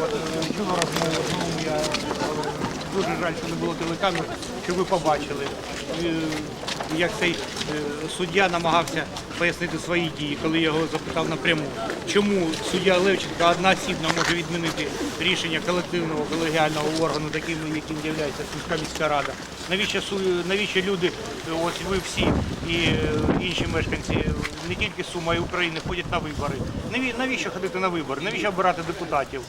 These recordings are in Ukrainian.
От, е, чула розмову, ну, я е, дуже жаль, що не було телекамер, щоб ви побачили, е, як цей е, суддя намагався пояснити свої дії, коли я його запитав напряму, чому суддя Левченка одноосібно може відмінити рішення колективного колегіального органу, таким яким є Сумська міська рада. Навіщо навіщо люди, ось ви всі і е, інші мешканці не тільки Сума, й України ходять на вибори. Навіщо ходити на вибори? Навіщо обирати депутатів?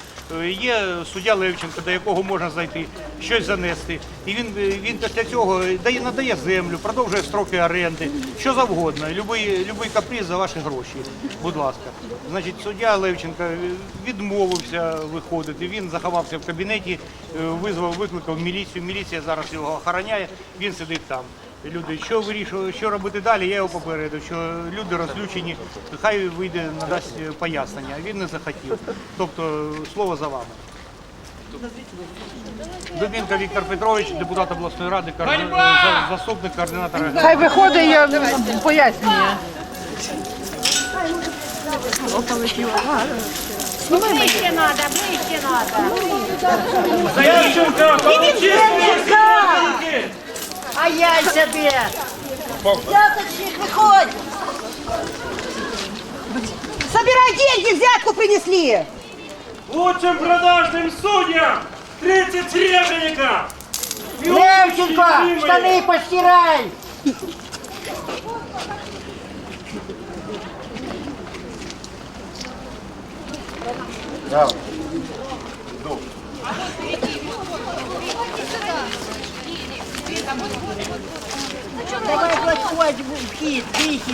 Е, Є суддя Левченко, до якого можна зайти, щось занести. І він, він після цього дає, надає землю, продовжує строки оренди, що завгодно. Любий, любий каприз за ваші гроші. Будь ласка. Значить, суддя Левченко відмовився виходити. Він заховався в кабінеті, е, визвав, викликав міліцію. Міліція зараз його охороняє, він сидить там. Люди, що вирішували, що робити далі, я його попередив, що люди розлючені, хай вийде, надасть е, пояснення. Він не захотів. Тобто слово за вами. Дубінка Віктор Петрович, депутат обласної ради, коорди- за- заступник координатора. Хай виходить, я пояснює. Ближче надо, ближче надо. А я себе! Взяточник, выходь! Собирай деньги, взятку принесли! Учим продажним судьям 30 серебряника! Левченко, Штани постирай! Да.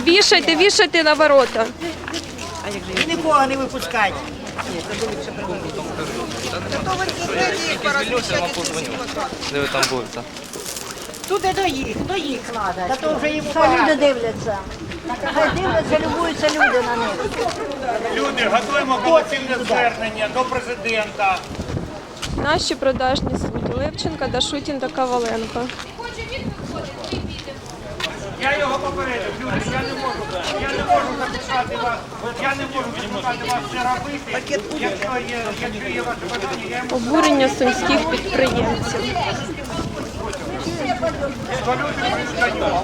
Вішайте, вішайте на ворота. І нікого не випускайте. Де ви там будете? Туди до їх, до їх треба. Та то вже їм Хай люди дивляться. Хай дивляться, любуються люди на них. Люди, готуємо колективне звернення до президента. Наші продажні судді Левченка, Дашутін та Коваленко. Я його попередив, люди, я не можу, я не можу записати вас, я не можу записати вас це робити. Якщо є, якщо є ваше бажання, я йому Обурення сумських підприємців.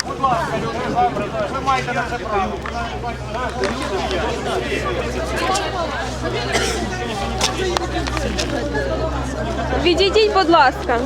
Будь ласка, люди, ви, ви маєте на це право. Відійдіть, будь ласка.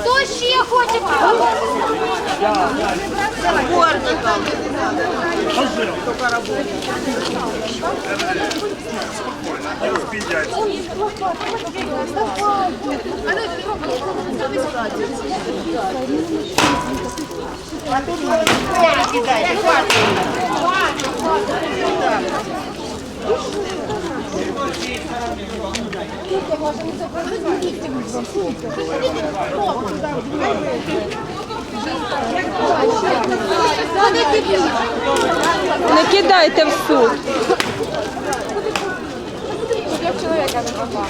Хто ще хоче Горником. Только работает. А тут скоро кидайте, хватит. Сколько можно не забрать? Сколько? Не кидайте в суд. Чоловіка не попало.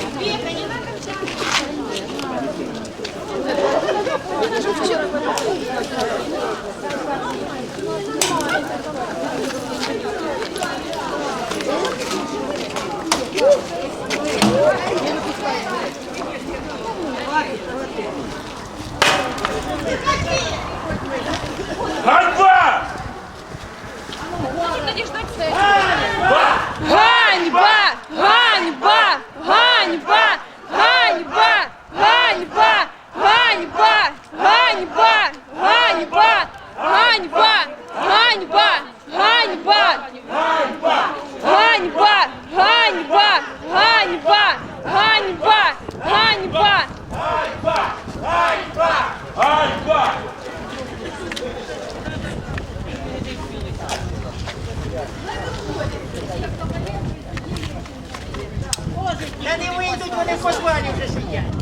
Та не вийдуть, вони в подвалі вже сидять.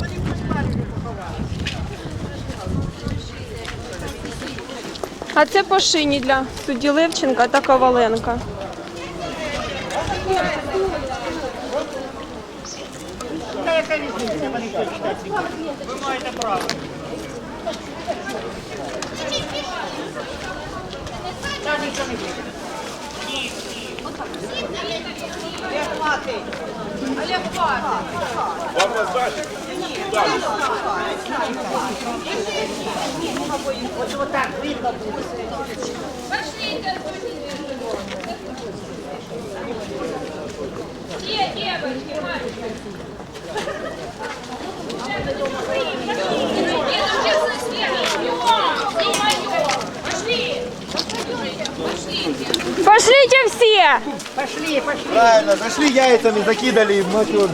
Вони в подвалі вже поховали. А це по шині для судді Левченка та Коваленка. Та яка різниця, вони що читати? Ви маєте право. Та ніхто не буде. Як мати. Ось отак видно буде. Пошлите все! Пошли, пошли. Правильно, зашли яйцами, закидали в мочу.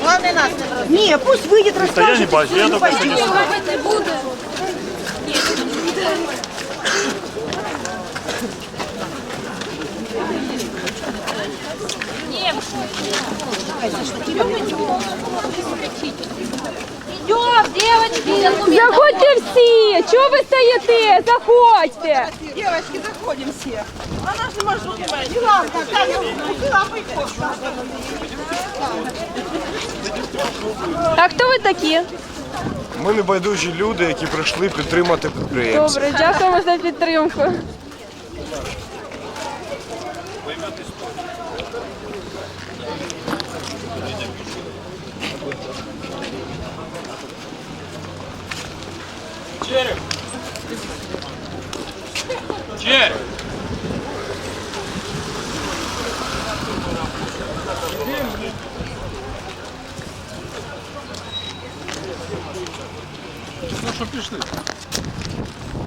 Главное нас не Не, пусть выйдет, расскажет. Я не бачу, я только Идем, девочки. Заходьте всі! Чого ви стоїте? Заходьте! Девочки, заходим все. Она же может Иланка, Таня, А хто ви такі? Ми небайдужі люди, які прийшли підтримати підприємців. Добре, дякуємо за підтримку. Череп! Ну що пішли?